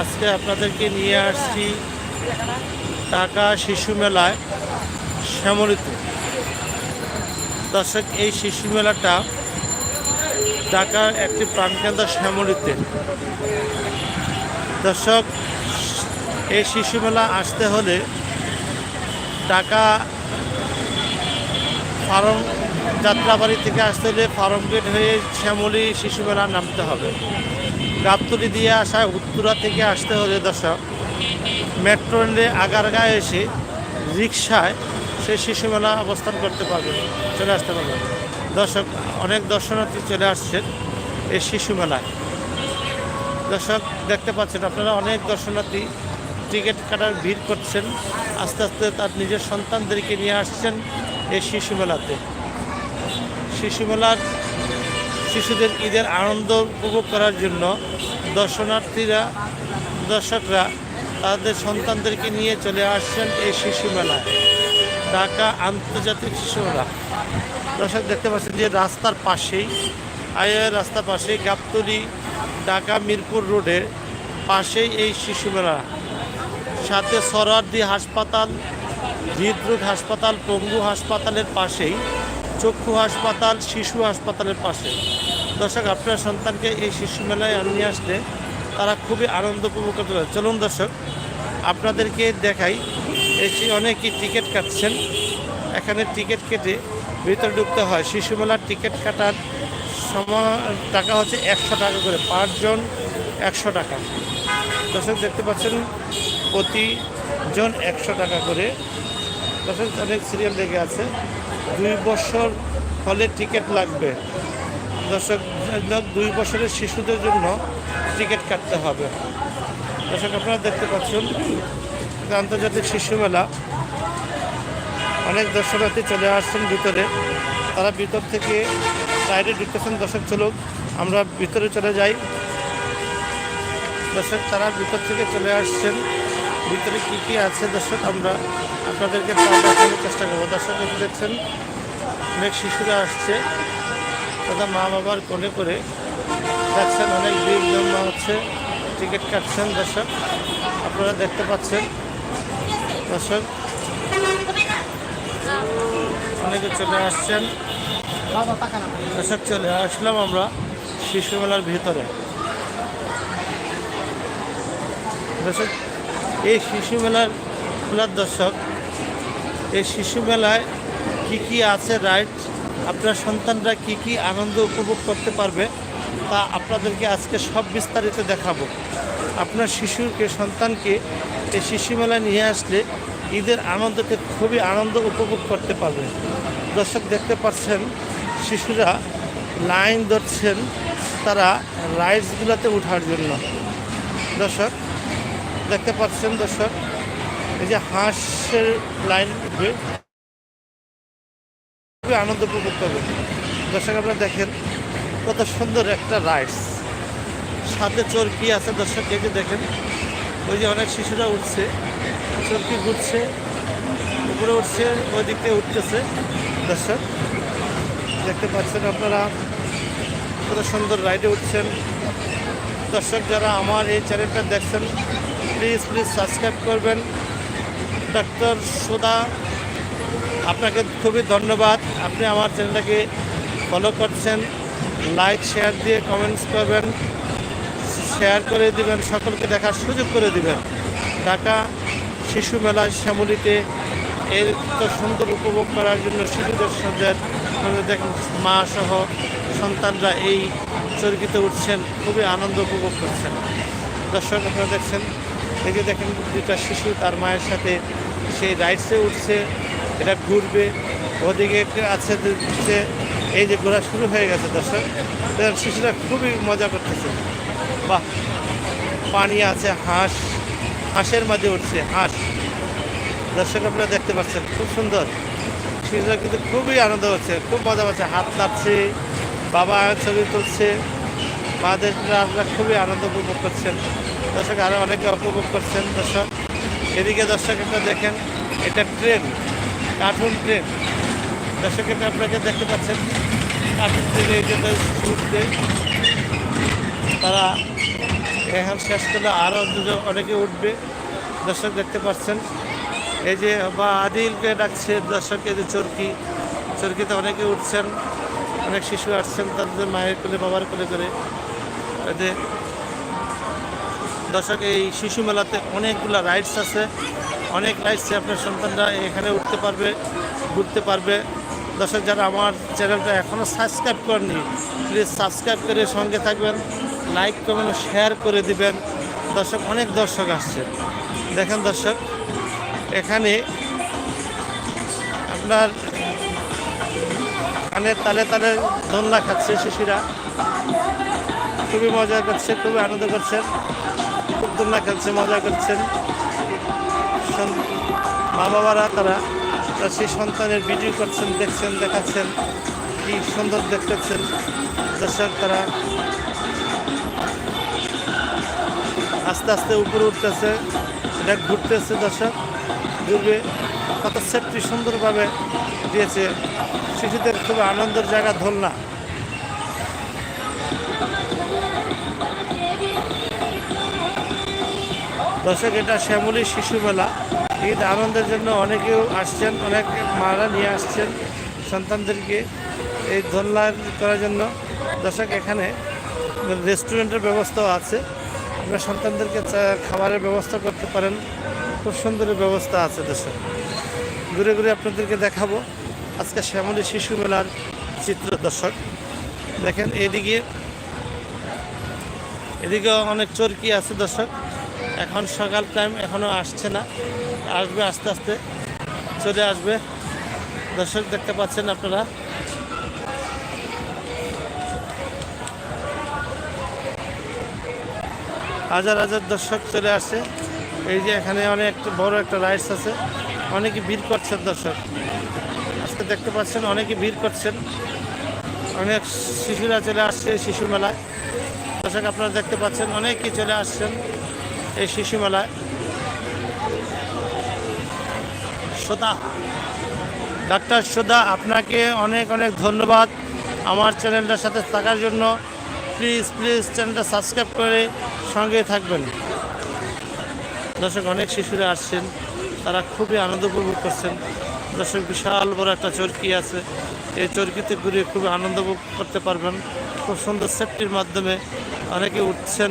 আজকে আপনাদেরকে নিয়ে আসছি টাকা শিশু মেলায় শ্যামলিতে। দর্শক, এই শিশু মেলাটা ঢাকার একটি প্রাণকেন্দ্র শ্যামলিতে। দর্শক, এই শিশু মেলা আসতে হলে ঢাকা ফার্ম যাত্রাবাড়ি থেকে আসতে হলে ফার্ম গেট হয়ে শ্যামলি শিশু মেলা নামতে হবে। গাবতলি দিয়ে আসা উত্তরা থেকে আসতে হলে দর্শক মেট্রো রেলে আগারগাঁয়ে এসে রিক্সায় সে শিশু মেলা অবস্থান করতে পারবে, চলে আসতে পারবে। দর্শক, অনেক দর্শনার্থী চলে আসছেন এই শিশু মেলায় দর্শক, দেখতে পাচ্ছেন আপনারা অনেক দর্শনার্থী টিকিট কাটার ভিড় করছেন, আস্তে আস্তে তার নিজের সন্তানদেরকে নিয়ে আসছেন এই শিশু মেলাতে শিশু মেলার শিশুদের ঈদের আনন্দ উপভোগ করার জন্য দর্শনার্থীরা, দর্শকরা তাদের সন্তানদেরকে নিয়ে চলে আসছেন এই শিশু মেলায়। ঢাকা আন্তর্জাতিক শিশু মেলা। দর্শক দেখতে পাচ্ছেন যে রাস্তার পাশেই আয়ের রাস্তার পাশেই গাবতলি, ঢাকা মিরপুর রোডের পাশেই এই শিশু মেলা। সাথে সরারদি হাসপাতাল, হৃদরোগ হাসপাতাল, পঙ্গু হাসপাতালের পাশেই চক্ষু হাসপাতাল, শিশু হাসপাতালের পাশে। দর্শক, আপনার সন্তানকে এই শিশু মেলায় নিয়ে আসলে তারা খুবই আনন্দ উপভোগ করতে পারে। চলুন দর্শক, আপনাদেরকে দেখাই, এসে অনেকেই টিকিট কাটছেন। এখানে টিকিট কেটে ভিতরে ঢুকতে হয়। শিশু মেলার টিকিট কাটার টাকা হচ্ছে একশো টাকা করে, পাঁচজন একশো টাকা। দর্শক, দেখতে পাচ্ছেন, প্রতিজন একশো টাকা করে। দর্শক, অনেক সিরিয়াল লেগে আছে। দুই বছর হলে টিকিট লাগবে। দর্শক দুই বছরের শিশুদের জন্য টিকিট কাটতে হবে। দর্শক, আপনারা দেখতে পাচ্ছেন আন্তর্জাতিক শিশু মেলা। অনেক দর্শনার্থী চলে আসছেন ভিতরে। তারা ভিতর থেকে বাইরে ঢুকতেছেন। দর্শক চলুক আমরা ভিতরে চলে যাই। দর্শক, তারা ভিতর থেকে চলে আসছেন। ভিতরে কী কী আছে দর্শক? আমরা আপনাদেরকে দেখানোর চেষ্টা করব। দর্শক দেখছেন, অনেক শিশুরা আসছে। তাদের মা বাবার কোলে করে দেখছেন অনেক ভিড় জমা হচ্ছে। টিকিট কাটছেন দর্শক। আপনারা দেখতে পাচ্ছেন। দর্শক, অনেকে চলে আসছেন। দর্শক, চলে আসলাম আমরা শিশু মেলার ভিতরে। দর্শক এই শিশু মেলার মেলার দর্শক, এই শিশু মেলায় কি কি আছে রাইড আপনার সন্তানরা কি কি আনন্দ উপভোগ করতে পারবে তা আপনাদেরকে আজকে সব বিস্তারিত দেখাবো। আপনার শিশুকে, সন্তানকে এই শিশু মেলায় নিয়ে আসলে ঈদের আনন্দকে খুবই আনন্দ উপভোগ করতে পারবে। দর্শক দেখতে পাচ্ছেন, শিশুরা লাইন ধরছেন, তারা রাইডসগুলোতে ওঠার জন্য। দর্শক দেখতে পাচ্ছেন দর্শক, এই যে হাঁসের লাইন খুবই আনন্দ উপভোগ করবে দর্শক, আপনারা দেখেন কত সুন্দর একটা রাইডস। সাথে চরকি আছে দর্শক, এই যে দেখেন, ওই যে অনেক শিশুরা উঠছে, চরকি ঘুরছে, উপরে উঠছে ওই দিক থেকে উঠতেছে দর্শক। দেখতে পাচ্ছেন আপনারা কত সুন্দর রাইডে উঠছেন। দর্শক, যারা আমার এই চ্যানেলটা দেখছেন প্লিজ প্লিজ সাবস্ক্রাইব করবেন। ডক্টর সুদা, আপনাকে খুবই ধন্যবাদ। আপনি আমার চ্যানেলটাকে ফলো করছেন। লাইক শেয়ার দিয়ে কমেন্টস করবেন। শেয়ার করে দিবেন, সকলকে দেখার সুযোগ করে দিবেন। ঢাকা শিশু মেলা শ্যামলিতে এর তো সুন্দর উপভোগ করার জন্য শিশুদের সাথে আপনারা দেখেন মা সহ সন্তানরা এই চরকিতে উঠছেন, খুবই আনন্দ উপভোগ করছেন। দর্শক, আপনারা দেখছেন এই যে দেখেন দুটা শিশু, তার মায়ের সাথে সেই রাইডসে উঠছে এটা ঘুরবে। ওদিকে আছে এই যে ঘোরা শুরু হয়ে গেছে দর্শক শিশুরা খুবই মজা করতেছে। বাহ, পানি আছে, হাঁস, হাঁসের মাঝে উঠছে, হাঁস। দর্শক আপনারা দেখতে পাচ্ছেন, খুব সুন্দর। শিশুরা কিন্তু খুবই আনন্দ হচ্ছে, খুব মজা পাচ্ছে, হাত নাড়ছে, বাবা ছবি তুলছে। মাদের আপনারা খুবই আনন্দ উপভোগ করছেন। দর্শক আরও অনেকে উপভোগ করছেন। দর্শক, এদিকে দর্শক একটা দেখেন, এটা ট্রেন, কার্টুন ট্রেন। দর্শক, এটা আপনাকে দেখতে পাচ্ছেন, কার্টুন ট্রেনে এই যে উঠতে তারা এখন শেষ করলে আরও দুজন, অনেকে উঠবে। দর্শক, দেখতে পাচ্ছেন, এই যে বা আদিলকে ডাকছে দর্শক, এই যে চরকি। চরকিতে অনেকে উঠছেন, অনেক শিশু আসছেন, তাদের মায়ের কোলে, বাবার কোলে করে। এতে দর্শক, এই শিশু মেলাতে অনেকগুলো রাইডস আছে। অনেক রাইডসে আপনার সন্তানরা এখানে উঠতে পারবে, ঘুরতে পারবে। দর্শক, যারা আমার চ্যানেলটা এখনও সাবস্ক্রাইব করেনি প্লিজ সাবস্ক্রাইব করে সঙ্গে থাকবেন লাইক কমেন্ট শেয়ার করে দিবেন। দর্শক, অনেক দর্শক আসছে। দেখেন দর্শক, এখানে আপনার কানে তালে তালে দোলনা খাচ্ছে শিশুরা। খুবই মজা করছে, খুবই আনন্দ করছেন দোলনা খেলছে মজা করছেন। মা বাবারা তারা সেই সন্তানের ভিডিও করছেন, দেখছেন, দেখাচ্ছেন, কি সুন্দর দেখতেছেন। দর্শক তারা আস্তে আস্তে উপরে উঠতেছে এটা ঘুরতেছে দর্শক ঘুরবে কত সেফটি সুন্দরভাবে দিয়েছে। শিশুদের খুব আনন্দের জায়গা ধরনা দর্শক, এটা শ্যামলী শিশু মেলা। ঈদ আনন্দের জন্য অনেকেও আসছেন, অনেক মারা নিয়ে আসছেন সন্তানদেরকে এই দোলনা করার জন্য। দর্শক, এখানে রেস্টুরেন্টের ব্যবস্থাও আছে। আপনার সন্তানদেরকে খাবারের ব্যবস্থা করতে পারেন। খুব সুন্দর ব্যবস্থা আছে দর্শক। ঘুরে ঘুরে আপনাদেরকে দেখাবো আজকে শ্যামলী শিশু মেলার চিত্র দর্শক। দেখেন, এদিকে এদিকে অনেক চরকি আছে দর্শক। এখন সকাল টাইম এখনও আসছে না। আসবে আস্তে আস্তে, চলে আসবে। দর্শক দেখতে পাচ্ছেন আপনারা। হাজার হাজার দর্শক চলে আসে এই যে এখানে অনেক বড় একটা রাইডস আছে। অনেকে ভিড় করছেন দর্শক। আজকে দেখতে পাচ্ছেন অনেকে ভিড় করছেন। অনেক শিশুরা চলে আসছে শিশু মেলায়। দর্শক আপনারা দেখতে পাচ্ছেন, অনেকেই চলে আসছেন। এই শিশু মেলায় শ্রোতা ডাক্তার শ্রোতা আপনাকে অনেক অনেক ধন্যবাদ আমার চ্যানেলটার সাথে থাকার জন্য। প্লিজ প্লিজ চ্যানেলটা সাবস্ক্রাইব করে সঙ্গে থাকবেন। দর্শক, অনেক শিশুরা আসছেন, তারা খুবই আনন্দ উপভোগ করছেন। দর্শক, বিশাল বড় একটা চরকি আছে। এই চরকিতে ঘুরে খুবই আনন্দ উপভোগ করতে পারবেন। খুব সুন্দর সেফটির মাধ্যমে অনেকে উঠছেন।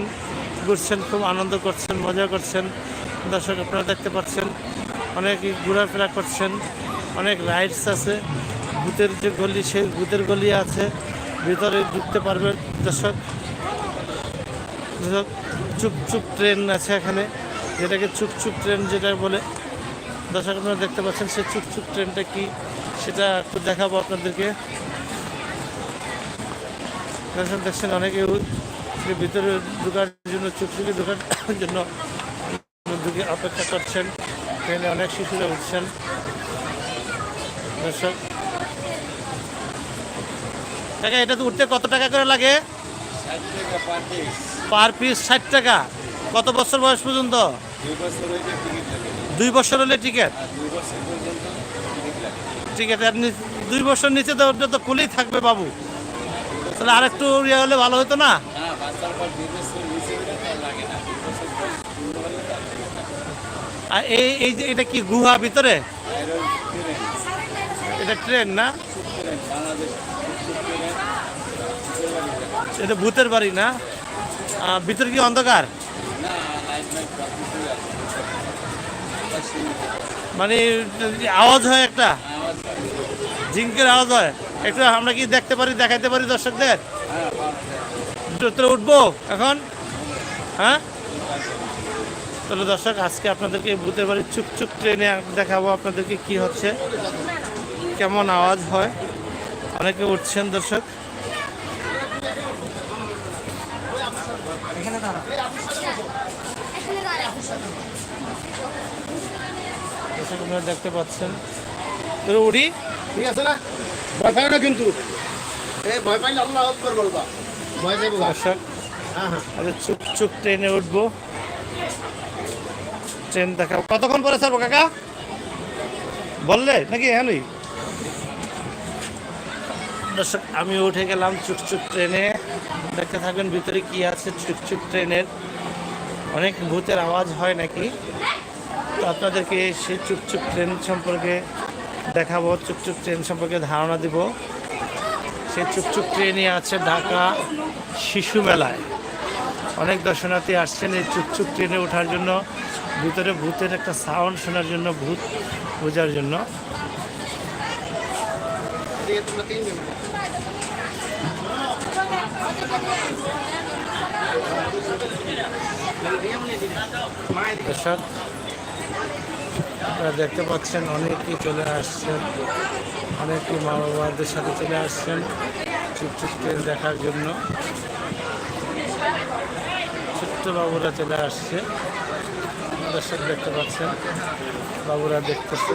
ঘুরছেন, খুব আনন্দ করছেন, মজা করছেন। দর্শক, আপনারা দেখতে পাচ্ছেন অনেকে ঘোরাফেরা করছেন, অনেক রাইডস আছে। ভূতের যে গলি, সেই ভূতের গলি আছে, ভিতরে ঢুকতে পারবেন। দর্শক দর্শক, চুপ চুপ ট্রেন আছে এখানে, যেটাকে চুপ চুপ ট্রেন যেটা বলে। দর্শক, আপনারা দেখতে পাচ্ছেন, সেই চুপ চুপ ট্রেনটা কি, সেটা একটু দেখাবো আপনাদেরকে। দর্শক, দেখছেন অনেকে সে ভিতরে ঢোকার জন্য চুপ চুপে ঢোকার জন্য ঢুকে অপেক্ষা করছেন। ট্রেনে অনেক শিশুরা উঠছেন। দর্শক। এটা তো উঠতে কত টাকা করে লাগে? পার পিস ষাট টাকা। কত বছর বয়স পর্যন্ত? দুই বছর হলে টিকিট। টিকিট দুই বছর নিচে তো ওটা তো খুলেই থাকবে বাবু। তাহলে আরেকটু ইয়ে হলে ভালো হতো না? আর এই এই যে এটা কি গুহা ভিতরে? আর এটা ট্রেন না? এটা ভূতের বাড়ি না? ভিতরে কি অন্ধকার? মানে আওয়াজ হয় একটা। ঝিঙ্কের আওয়াজ হয়? একটু আমরা কি দেখতে পারি দেখাইতে পারি দর্শকদের? উঠবো এখন? হ্যাঁ? তাহলে দর্শক আজকে আপনাদেরকে ভূতের বাড়ির চুপ চুপ ট্রেনে দেখাবো আপনাদেরকে কি হচ্ছে কেমন আওয়াজ হয়। অনেকে উঠছেন দর্শক। দর্শক আপনারা দেখতে পাচ্ছেন। তো উড়ি ঠিক আছে না? ভয় পাই না কিন্তু। ভয় পাইলে আল্লাহ বলবা। ভয় যাব গা। হ্যাঁ হ্যাঁ। চুপ চুপ ট্রেনে উঠবো। ট্রেন দেখাবো। কতক্ষণ পরে ছাড়বো কাকা? বললে? নাকি হ্যাঁ? দর্শক আমি উঠে গেলাম চুপ ট্রেনে। দেখতে থাকবেন ভিতরে কি আছে চুপ ট্রেনের। অনেক ভূতের আওয়াজ হয় নাকি? তো আপনাদেরকে সেই চুপচুপ ট্রেন সম্পর্কে দেখাবো, চুপচুপ ট্রেন সম্পর্কে ধারণা দিব। সেই চুপচুপ ট্রেনই আছে ঢাকা শিশু মেলায়। অনেক দর্শনার্থী আসছেন এই চুপচুপ ট্রেনে ওঠার জন্য। ভিতরে ভূতের একটা সাউন্ড শোনার জন্য, ভূত বোঝার জন্য। দর্শক আপনারা দেখতে পাচ্ছেন অনেকেই চলে আসছেন, অনেকেই মা বাবাদের সাথে চলে আসছেন চুপচুপ ট্রেন দেখার জন্য। ছোট্ট বাবুরা চলে আসছে, দর্শক দেখতে পাচ্ছেন, বাবুরা দেখতেছে।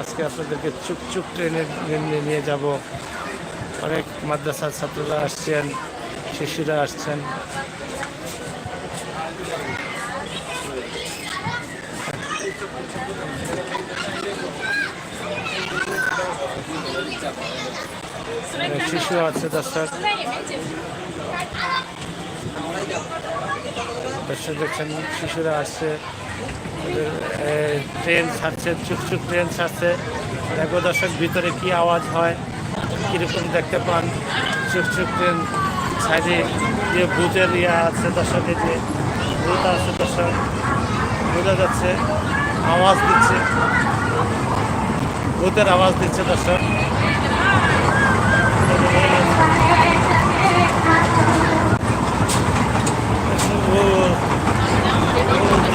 আজকে আপনাদেরকে চুপচুপ ট্রেনে নিয়ে যাব। অনেক মাদ্রাসার ছাত্ররা আসছেন, শিশুরা আসছেন। শিশু আছে দর্শক দর্শক দেখছেন, শিশুরা আসছে। ট্রেন ছাড়ছে চুপচুপ ট্রেন ছাড়ছে। দেখো দর্শক, ভিতরে কি আওয়াজ হয়, কীরকম দেখতে পান। চুপচুপ ট্রেন সাইডে যে ভূতের ইয়ে আছে দর্শকের যে ভূত আছে দর্শক, বোঝা যাচ্ছে, আওয়াজ দিচ্ছে। ভূতের আওয়াজ দিচ্ছে দর্শক।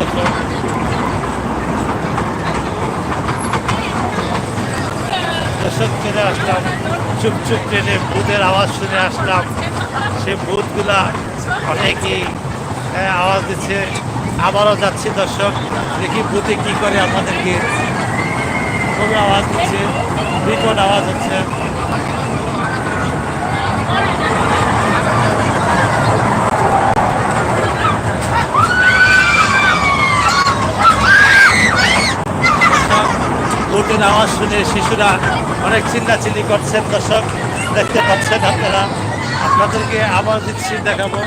ও, দর্শক। দর্শক আসলাম চুপ চুপ ট্রেনে ভূতের আওয়াজ শুনে আসলাম সে ভূতগুলা অনেকই আহ, আওয়াজ দিচ্ছে আবারও যাচ্ছি দর্শক দেখি ভূতে কি করে আমাদেরকে খুবই আওয়াজ দিচ্ছে বিকট আওয়াজ হচ্ছে ভোটের আওয়াজ শুনে শিশুরা অনেক চিল্লাচিল্লি করছেন, দর্শক, দেখতে পাচ্ছেন আপনারা। আপনাদেরকে আবার দিচ্ছি, দেখাবো।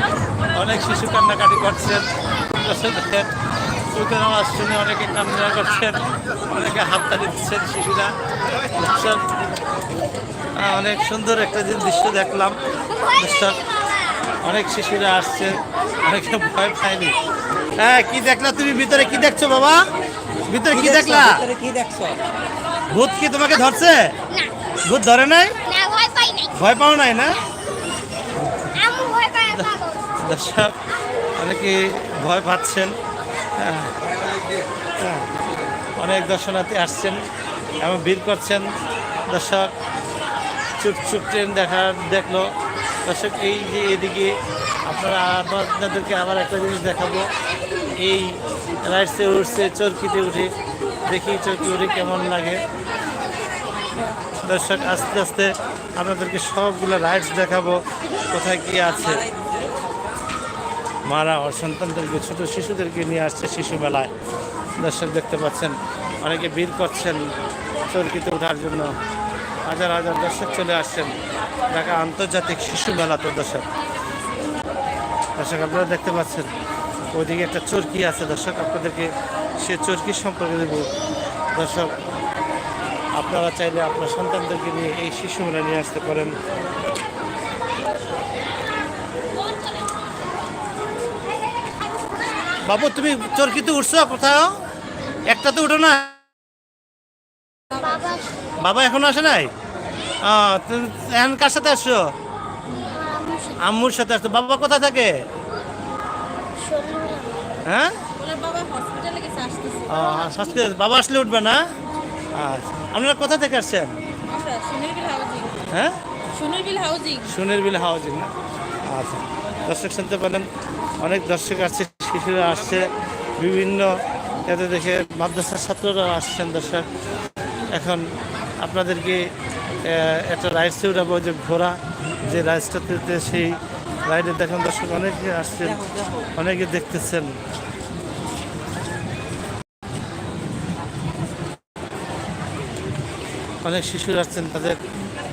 অনেক শিশু কান্নাকাটি করছেন। ভোটের আওয়াজ শুনে অনেকে কান্না করছেন, অনেকে হাততালি দিচ্ছেন শিশুরা। দর্শক অনেক সুন্দর একটা দিন দৃশ্য দেখলাম। দর্শক, অনেক শিশুরা আসছে, অনেকে ভয় পায়নি। হ্যাঁ কি দেখলা তুমি? ভিতরে কি দেখছ বাবা? ভিতরে কি দেখলা? ভিতরে কি দেখছ? ভূত কি তোমাকে ধরছে? ভূত ধরে নাই? না ভয় পাই নাই। ভয় পাও নাই না? আমি ভয় পাই না পাগল দর্শক অনেকে ভয় পাচ্ছেন। হ্যাঁ, হ্যাঁ, অনেক দর্শনার্থী আসছেন এবং ভিড় করছেন। দর্শক চুপ চুপ ট্রেন দেখা দেখল। দর্শক এই যে এদিকে আপনারা আপনাদেরকে আবার একটা জিনিস দেখাবো। এই রাইডসে উঠছে, চরকিতে উঠে। দেখি চরকি উঠে কেমন লাগে। দর্শক, আস্তে আস্তে আপনাদেরকে সবগুলো রাইডস দেখাবো, কোথায় কি আছে। মারা ওর সন্তানদেরকে ছোটো শিশুদেরকে নিয়ে আসছে শিশু মেলায়। দর্শক, দেখতে পাচ্ছেন, অনেকে ভিড় করছেন চরকিতে ওঠার জন্য। হাজার হাজার দর্শক চলে আসছেন। ঢাকা আন্তর্জাতিক শিশু মেলা তো দর্শক। দর্শক, আপনারা দেখতে পাচ্ছেন ওইদিকে একটা চরকি আছে, দর্শক, আপনাদেরকে সে চরকি সম্পর্কে দেব। দর্শক, আপনারা চাইলে আপনার সন্তানদেরকে নিয়ে এই শিশু মেলা নিয়ে আসতে পারেন। বাবু, তুমি চরকিতে উঠছো কোথাও? একটা তো উঠো না? বাবা এখনও আসে নাই? এখন কার সাথে আসছো? আম্মুর সাথে আসছো। বাবা কোথায় থাকে? হ্যাঁ? হসপিটালে বাবা আসলে উঠবে না? আচ্ছা। আপনারা কোথা থেকে আসছেন? হ্যাঁ সোনের বিল হাউজিং সোনের বিল হাউজিং না? আচ্ছা। দর্শক শুনতে পেলেন অনেক দর্শক আসছে শিশুরা আসছে বিভিন্ন এতে দেখে মাদ্রাসার ছাত্ররা আসছেন দর্শক। এখন আপনাদেরকে একটা রাইডসে উঠাবো যে ঘোড়া যে রাইডসটাতে সেই বাইরে দেখেন দর্শক, অনেকে আসছেন, অনেকে দেখতেছেন। অনেক শিশু আসছেন, তাদের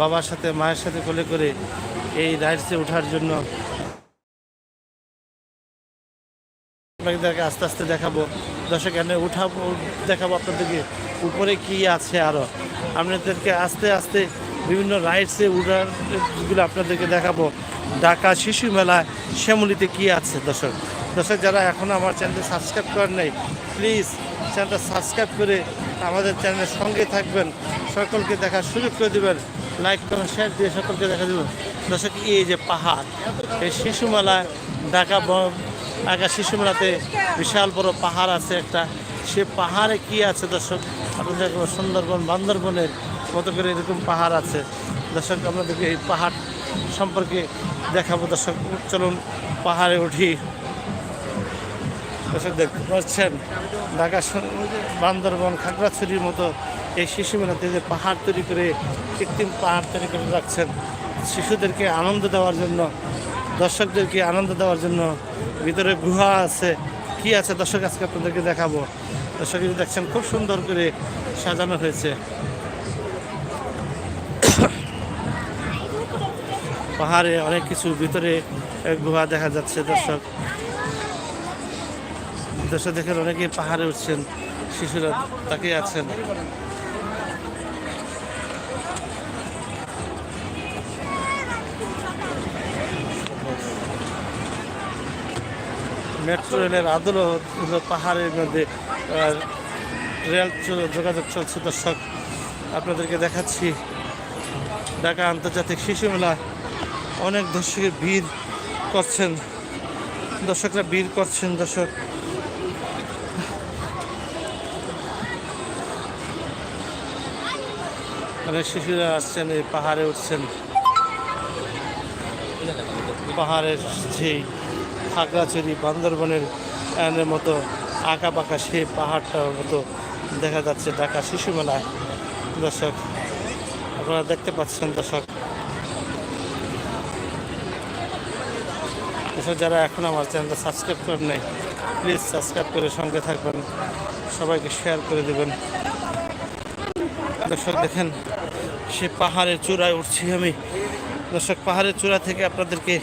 বাবার সাথে, মায়ের সাথে কোলে করে এই রাইডসে ওঠার জন্য। আপনাদেরকে আস্তে আস্তে দেখাবো। দর্শক, এখানে উঠাবো, দেখাবো আপনাদেরকে। উপরে কি আছে আরও আপনাদেরকে আস্তে আস্তে বিভিন্ন রাইডসে উঠানগুলো আপনাদেরকে দেখাবো। ঢাকা শিশু মেলা শ্যামলিতে কি আছে, দর্শক? দর্শক, যারা এখনও আমার চ্যানেলটি সাবস্ক্রাইব করেন নাই প্লিজ চ্যানেলটা সাবস্ক্রাইব করে আমাদের চ্যানেলের সঙ্গে থাকবেন। সকলকে দেখার সুযোগ করে দেবেন। লাইক কমেন্ট শেয়ার দিয়ে সকলকে দেখা দেবেন দর্শক, এই যে পাহাড়, এই শিশু মেলায় ঢাকা ঢাকা শিশু মেলাতে বিশাল বড় পাহাড় আছে একটা। সে পাহাড়ে কি আছে, দর্শক? আপনাদের সুন্দরবন, বান্দরবনের মতো করে এরকম পাহাড় আছে। দর্শক আপনাদেরকে এই পাহাড় সম্পর্কে দেখাবো। দর্শক, চলুন পাহাড়ে উঠি। দর্শক, দেখতে পাচ্ছেন, ঢাকা বান্দরবন, খাগড়াছড়ির মতো এই শিশু মেলাতে যে পাহাড় তৈরি করে, কৃত্রিম পাহাড় তৈরি করে রাখছেন, শিশুদেরকে আনন্দ দেওয়ার জন্য, দর্শকদেরকে আনন্দ দেওয়ার জন্য ভিতরে গুহা আছে। কি আছে? দর্শক, আজকে আপনাদেরকে দেখাবো। দর্শক দেখছেন, খুব সুন্দর করে সাজানো হয়েছে। পাহাড়ে অনেক কিছু ভিতরে গুহা দেখা যাচ্ছে, দর্শক। দর্শক দেখেন, অনেকে পাহাড়ে উঠছেন, শিশুরা তাকে আছেন। মেট্রো রেলের আদলও হলো পাহাড়ের মধ্যে রেল যোগাযোগ চলছে, দর্শক। আপনাদেরকে দেখাচ্ছি ঢাকা আন্তর্জাতিক শিশু মেলা। অনেক দর্শকের ভিড় করছেন। দর্শকরা ভিড় করছেন, দর্শক। অনেক শিশুরা আসছেন, এই পাহাড়ে উঠছেন। পাহাড়ের যেই খাগড়াছড়ি, বান্দরবনের এর মতো আঁকা পাকা সেই পাহাড়টার মতো দেখা যাচ্ছে ঢাকা শিশু মেলায়। দর্শক, আপনারা দেখতে পাচ্ছেন, দর্শক। দর্শক যারা এখন আমার চ্যানেলটা সাবস্ক্রাইব করেন নাই প্লিজ সাবস্ক্রাইব করে সঙ্গে থাকবেন, সবাইকে শেয়ার করে দেবেন। দর্শক দেখেন, সে পাহাড়ের চূড়ায় উঠছি আমি। দর্শক, পাহাড়ের চূড়া থেকে আপনাদেরকে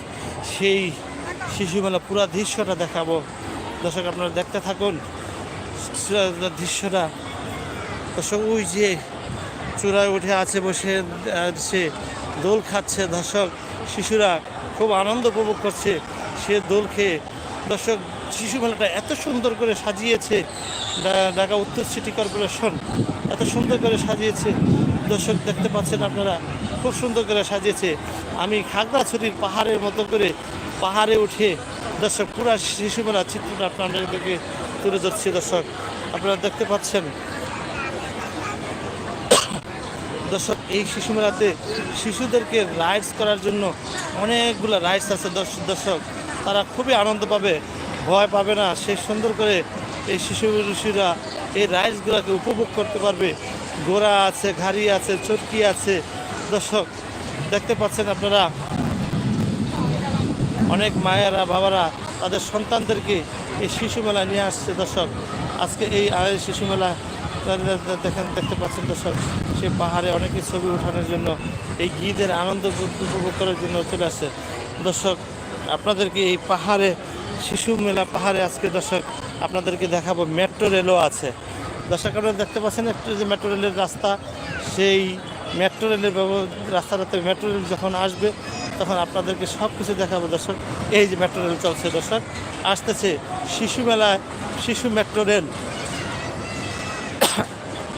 সেই শিশুমেলা পুরা দৃশ্যটা দেখাবো। দর্শক, আপনারা দেখতে থাকুন দৃশ্যটা। দর্শক, ওই যে চূড়ায় উঠে আছে বসে সে দোল খাচ্ছে। দর্শক, শিশুরা খুব আনন্দ উপভোগ করছে। সে দোল খেয়ে দর্শক, শিশু মেলাটা এত সুন্দর করে সাজিয়েছে ঢাকা উত্তর সিটি কর্পোরেশন। এত সুন্দর করে সাজিয়েছে। দর্শক দেখতে পাচ্ছেন আপনারা, খুব সুন্দর করে সাজিয়েছে। আমি খাগড়াছড়ির পাহাড়ের মতো করে পাহাড়ে উঠে দর্শক, পুরা শিশু মেলার চিত্রটা আপনাদেরকে তুলে ধরছি দর্শক। আপনারা দেখতে পাচ্ছেন। দর্শক, এই শিশু মেলাতে শিশুদেরকে রাইডস করার জন্য অনেকগুলো রাইডস আছে দর্শ- দর্শক। তারা খুবই আনন্দ পাবে ভয় পাবে না। সে সুন্দর করে এই শিশু ঋষিরা এই রাইডসগুলোকে উপভোগ করতে পারবে। গোড়া আছে ঘাড়ি আছে চটকি আছে। দর্শক দেখতে পাচ্ছেন আপনারা? অনেক মায়েরা বাবারা তাদের সন্তানদেরকে এই শিশু মেলা নিয়ে আসছে। দর্শক আজকে এই আহ, শিশু মেলা দেখেন দেখতে পাচ্ছেন দর্শক সে পাহাড়ে অনেকে ছবি ওঠানোর জন্য এই গীতের আনন্দ উপভোগ করার জন্য চলে আসছে। দর্শক আপনাদেরকে এই পাহাড়ে, শিশু মেলা পাহাড়ে আজকে দর্শক আপনাদেরকে দেখাবো, মেট্রো রেলও আছে। দর্শক, আপনারা দেখতে পাচ্ছেন একটু যে মেট্রো রেলের রাস্তা, সেই মেট্রো রেলের রাস্তাটাতে মেট্রো রেল যখন আসবে, তখন আপনাদেরকে সব কিছু দেখাবো দর্শক। এই যে মেট্রো রেল চলছে দর্শক, আসতেছে শিশু মেলায় শিশু মেট্রো রেল।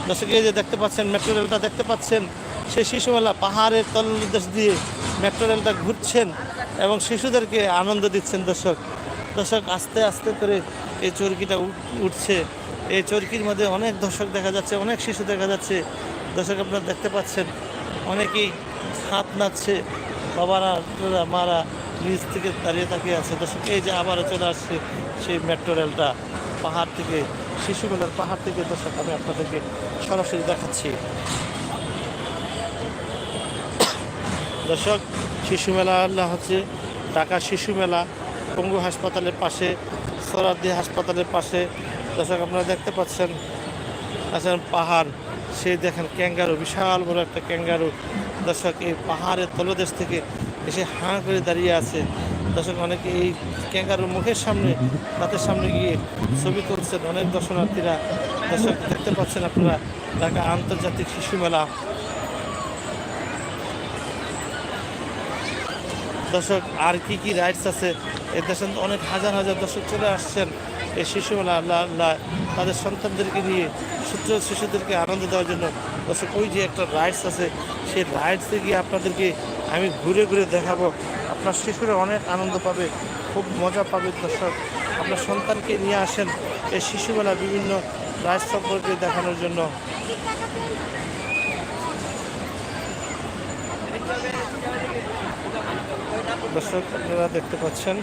দর্শক, এই যে দেখতে পাচ্ছেন মেট্রো রেলটা, দেখতে পাচ্ছেন? সেই শিশু মেলা পাহাড়ের তলদেশ দিয়ে মেট্রো রেলটা ঘুরছেন। এবং শিশুদেরকে আনন্দ দিচ্ছেন দর্শক। দর্শক, আস্তে আস্তে করে এই চরকিটা উঠ- উঠছে। এই চরকির মধ্যে অনেক দর্শক দেখা যাচ্ছে, অনেক শিশু দেখা যাচ্ছে। দর্শক, আপনারা দেখতে পাচ্ছেন, অনেকেই হাত নাচছে বাবারা মারা নিচ থেকে দাঁড়িয়ে তাকিয়ে আছে। দর্শক, এই যে আবারও চলে আসছে সেই মেট্রো রেলটা পাহাড় থেকে শিশুমেলার পাহাড় থেকে। দর্শক, আমি আপনাদেরকে সরাসরি দেখাচ্ছি। দর্শক শিশু মেলা হচ্ছে ঢাকা শিশু মেলা পঙ্গু হাসপাতালের পাশে সরাদি হাসপাতালের পাশে। দর্শক, আপনারা দেখতে পাচ্ছেন, আছেন পাহাড়। সেই দেখেন ক্যাঙ্গারু, বিশাল বড় একটা ক্যাঙ্গারু। দর্শক, এই পাহাড়ের তলদেশ থেকে এসে হাঁ করে দাঁড়িয়ে আছে। দর্শক, অনেকে এই ক্যাঙ্গারুর মুখের সামনে তাদের সামনে গিয়ে ছবি তুলছেন অনেক দর্শনার্থীরা। দর্শক, দেখতে পাচ্ছেন আপনারা ঢাকা আন্তর্জাতিক শিশু মেলা দর্শক, আর কি কি রাইডস আছে? এর দেশে অনেক হাজার হাজার দর্শক চলে আসছেন। এই শিশু মেলা আল্লাহ তাদের সন্তানদেরকে নিয়ে ছোট্ট শিশুদেরকে আনন্দ দেওয়ার জন্য। দর্শক, ওই যে একটা রাইডস আছে, সেই রাইডসে গিয়ে আপনাদেরকে আমি ঘুরে ঘুরে দেখাবো। আপনার শিশুরা অনেক আনন্দ পাবে, খুব মজা পাবে দর্শক। আপনার সন্তানকে নিয়ে আসেন এই শিশুমেলা বিভিন্ন রাইডস সম্পর্কে দেখানোর জন্য। দর্শক, আপনারা দেখতে পাচ্ছেন।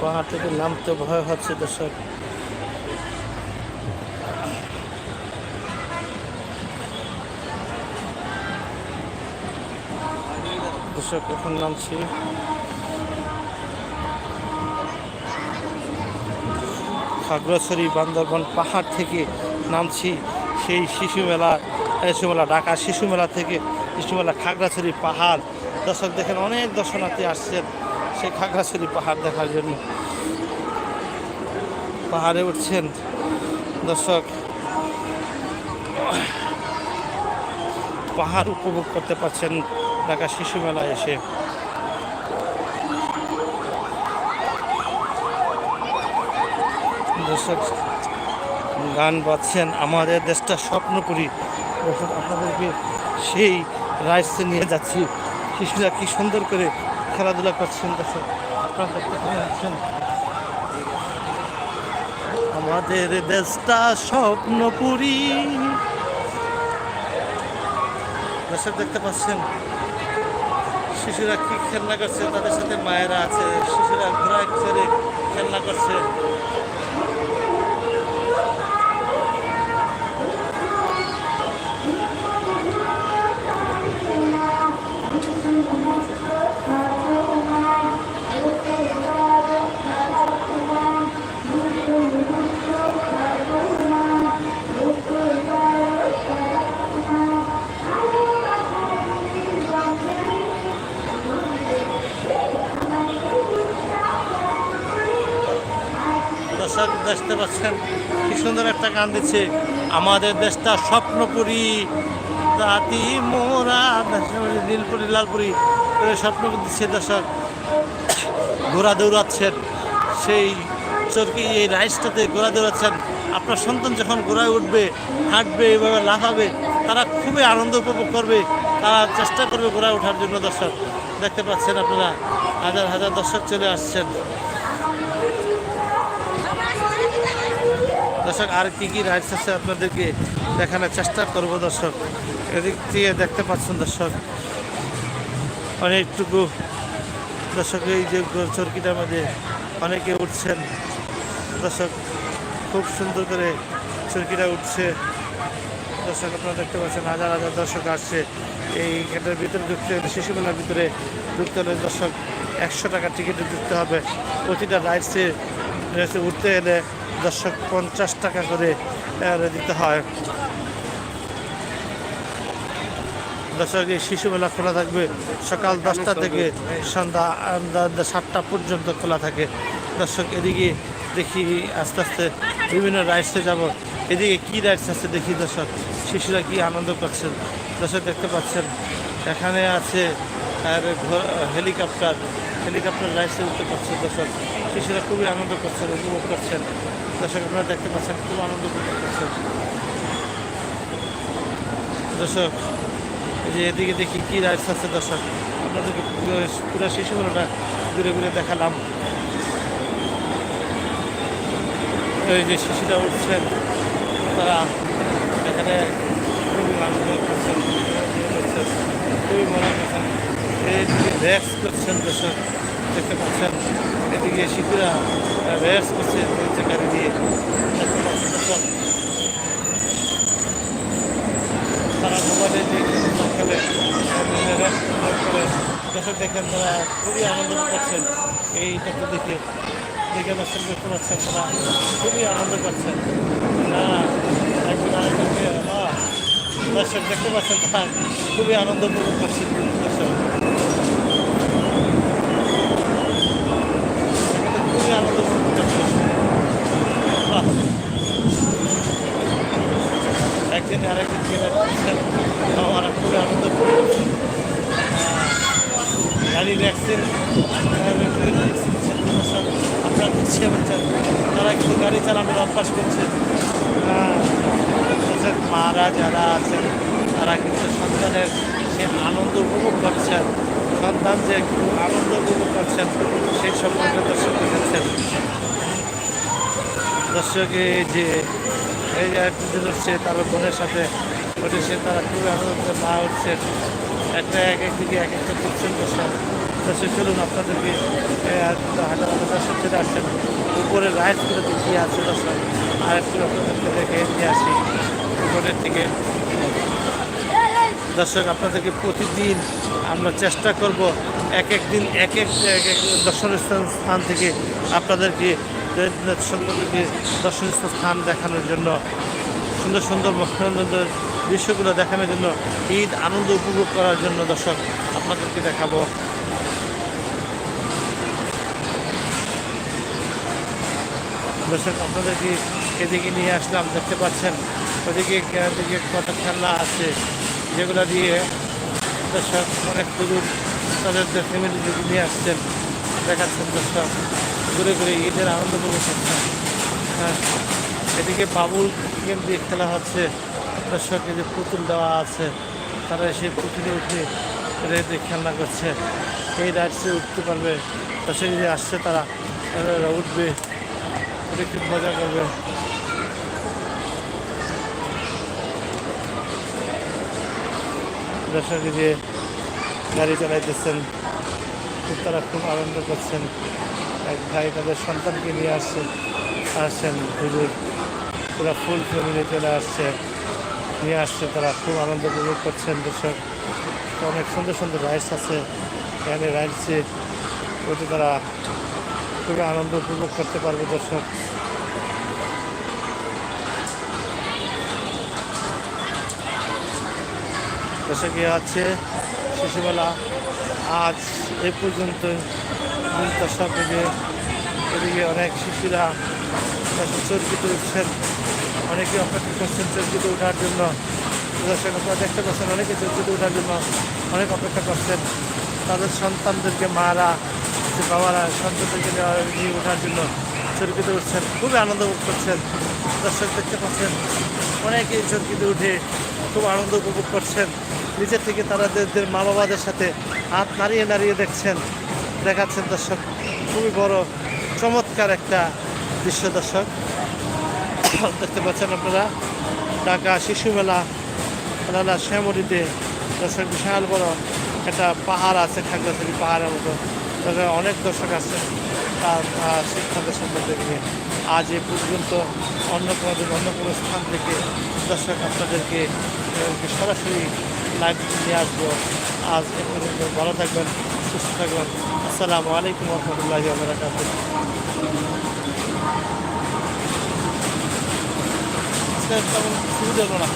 পাহাড় থেকে নামতে ভয় হচ্ছে দর্শক। দর্শক, এখন নামছি। খাগড়াছড়ি, বান্দরবন পাহাড় থেকে নামছি সেই শিশু মেলা শিশু মেলা ঢাকা শিশুমেলা থেকে শিশুমেলা খাগড়াছড়ি পাহাড়। দর্শক দেখেন, অনেক দর্শনার্থী আসছেন সেই খাগড়াছড়ি পাহাড় দেখার জন্য। পাহাড়ে উঠছেন দর্শক। পাহাড় উপভোগ করতে পারছেন ঢাকা শিশু মেলায় এসে। দর্শক, গান বাজছেন, আমাদের দেশটা স্বপ্নপুরী। আপনাদেরকে সেই রাইডসে নিয়ে যাচ্ছি। শিশুরা কি সুন্দর করে খেলাধুলা করছেন দর্শক, আপনারা আমাদের দেশটা স্বপ্নপুরী। দর্শক, দেখতে পাচ্ছেন, শিশুরা কি খেলনা করছে, তাদের সাথে মায়েরা আছে, শিশুরা চড়ে খেলনা করছে। দেখতে পাচ্ছেন কি সুন্দর একটা গান দিচ্ছে। আমাদের দেশটা স্বপ্নপুরী, রাতি মোরা, নীলপুরি, লালপুরি স্বপ্ন দিচ্ছে দর্শক। ঘোরা দৌড়াচ্ছেন, সেই চরকি, এই রাইসটাতে ঘোরা দৌড়াচ্ছেন। আপনার সন্তান যখন ঘোড়ায় উঠবে, হাঁটবে, এভাবে লাফাবে, তারা খুবই আনন্দ উপভোগ করবে, তারা চেষ্টা করবে ঘোড়ায় ওঠার জন্য দর্শক। দেখতে পাচ্ছেন আপনারা, হাজার হাজার দর্শক চলে আসছেন। দর্শক, আর কি কি রাইডস আছে আপনাদেরকে দেখানোর চেষ্টা করব দর্শক? এদিক থেকে দেখতে পাচ্ছেন দর্শক, অনেকটুকু দর্শক, এই যে চরকিটার মধ্যে অনেকে উঠছেন। দর্শক, খুব সুন্দর করে চরকিটা উঠছে। দর্শক, আপনারা দেখতে পাচ্ছেন, হাজার হাজার দর্শক আসছে। এই গেটের ভিতরে ঢুকতে হলে শিশুমেলার ভিতরে ঢুকতে হলে দর্শক, একশো টাকা টিকিটে ঢুকতে হবে। প্রতিটা রাইডসে উঠতে এলে দর্শক, পঞ্চাশ টাকা করে দিতে হয়। দর্শক, এই শিশু মেলা খোলা থাকবে সকাল দশটা থেকে সন্ধ্যা সাতটা পর্যন্ত খোলা থাকে। দর্শক, এদিকে দেখি আস্তে আস্তে বিভিন্ন রাইডসে যাব। এদিকে কি রাইডস আছে দেখি দর্শক, শিশুরা কি আনন্দ করছেন দর্শক, দেখতে পাচ্ছেন, এখানে আছে, আর হেলিকপ্টার হেলিকপ্টার রাইডসে উঠতে পারছে দর্শক। শিশুরা খুবই আনন্দ করছেন, উপভোগ করছেন। দর্শক আপনারা দেখতে পাচ্ছেন, খুব আনন্দ উপভোগ করছেন। দর্শক, এই যে এদিকে দেখি কি রাইডস আছে দর্শক। আপনাদেরকে পুরো- শিশুগুলোটা ঘুরে ঘুরে দেখালাম। এই যে শিশুরা উঠছেন, তারা এখানে খুবই আনন্দ করছেন, খুবই মজা করছেন। এদিকে র্যাক্স করছেন দর্শক। দেখতে পাচ্ছেন, এদিকে শিশুরা র্যাক্স করছে চাকারি দিয়ে। তারা মোবাইলে যে খেলে দর্শক দেখেন, তারা খুবই আনন্দ করছেন এইটাকে দেখে। দেখে দর্শক দেখতে পাচ্ছেন, তারা খুবই আনন্দ করছেন। না একজন আরেকজনকে দর্শক দেখতে পাচ্ছেন, তারা খুবই আনন্দ উপভোগ করছেন দর্শক। একদিন আরেকদিন গেলে আমার খুবই আনন্দ গাড়ি রিল্যাক্সের আপনারা পিছিয়ে হচ্ছেন তারা কিন্তু গাড়ি চালানোর অভ্যাস করছে। মারা যারা আছেন তারা কিন্তু সন্তানের সে আনন্দ উপভোগ করছেন সন্তান যে একটু আনন্দ উপভোগ করছেন, সেই সম্পর্কে দর্শক দেখেছেন দর্শকে যে, এই একজন হচ্ছে তার বোনের সাথে ঘটেছে তারা খুবই আনন্দ মা হচ্ছে একটা এক এক দিকে এক একটা করছেন দর্শক দর্শক, চলুন আপনাদেরকে হাজার দর্শক চলে আসছেন। উপরে রাইডসগুলো দেখিয়ে আছে দর্শক? আর একটু আপনাদেরকে দেখে নিয়ে আসি। উপরের থেকে দর্শক, আপনাদেরকে প্রতিদিন আমরা চেষ্টা করব এক এক দিন, এক এক এক এক দর্শনীয় স্থান থেকে আপনাদেরকে সম্পর্কে দর্শনীয় স্থান দেখানোর জন্য, সুন্দর সুন্দর মনোরঞ্জন দৃশ্যগুলো দেখানোর জন্য, ঈদ আনন্দ উপভোগ করার জন্য দর্শক, আপনাদেরকে দেখাবো। দর্শক, আপনাদেরকে এদিকে নিয়ে আসলাম, দেখতে পাচ্ছেন, ওদিকে দিকে কত খেলনা আছে। যেগুলো দিয়ে দর্শক অনেক দূর তাদের ফ্যামিলি দিকে নিয়ে আসছেন দেখাচ্ছেন দর্শক ঘুরে ঘুরে ঈদের আনন্দ উপভোগ করছেন। এদিকে বাবুল গেম দিয়ে খেলা হচ্ছে। দর্শক যে পুতুল দেওয়া আছে, তারা সেই পুতুলে উঠে রেডে খেলনা করছে। এই রাইডসে উঠতে পারবে, দর্শক যে আসছে তারা উঠবে উঠে খুব মজা করবে। এই যে গাড়ি চালাইতেছেন তারা খুব আনন্দ করছেন। এক ভাই তাদের সন্তানকে নিয়ে আসছে, আসছেন হুজুর। পুরো ফুল ফ্যামিলি চলে আসছে, নিয়ে আসছে তারা, খুব আনন্দ উপভোগ করছেন দর্শক। অনেক সুন্দর সুন্দর রাইডস আছে, এখানে রাইডসে ওতে তারা খুবই আনন্দ উপভোগ করতে পারবে দর্শক। দর্শক এ হচ্ছে শিশুবেলা আজ এ পর্যন্ত এদিকে অনেক শিশুরা চর্কিত উঠছেন অনেকে অপেক্ষা করছেন চর্কিত ওঠার জন্য। দেখতে পাচ্ছেন অনেকে চর্কিত ওঠার জন্য অনেক অপেক্ষা করছেন। তাদের সন্তানদেরকে, মারা বাবারা, সন্তানদেরকে নিয়ে ওঠার জন্য চর্কিত উঠছেন। খুবই আনন্দ উপভোগ করছেন। দর্শক দেখতে পাচ্ছেন, অনেকেই চর্কিত উঠে খুব আনন্দ উপভোগ করছেন। নিচের থেকে তারা মা বাবাদের সাথে হাত নাড়িয়ে নাড়িয়ে দেখছেন, দেখাচ্ছেন দর্শক। খুবই বড়, চমৎকার একটা দৃশ্য দর্শক। দেখতে পাচ্ছেন আপনারা, ঢাকা শিশু মেলা মেলা শ্যামলিতে দর্শক, বিশাল বড় একটা পাহাড় আছে, খাগড়াছড়ি পাহাড়ের মতো। অনেক দর্শক আছে তার শিক্ষাদের সম্বন্ধে নিয়ে। আজ এ পর্যন্ত অন্য কোনো অন্য কোনো স্থান থেকে দর্শক আপনাদেরকে সরাসরি লাইভ নিয়ে আসব। আজ এ ভালো থাকবেন, সুস্থ থাকবেন। আসসালামু আলাইকুম রহমতুল্লাহি তেমন সুবিধা না।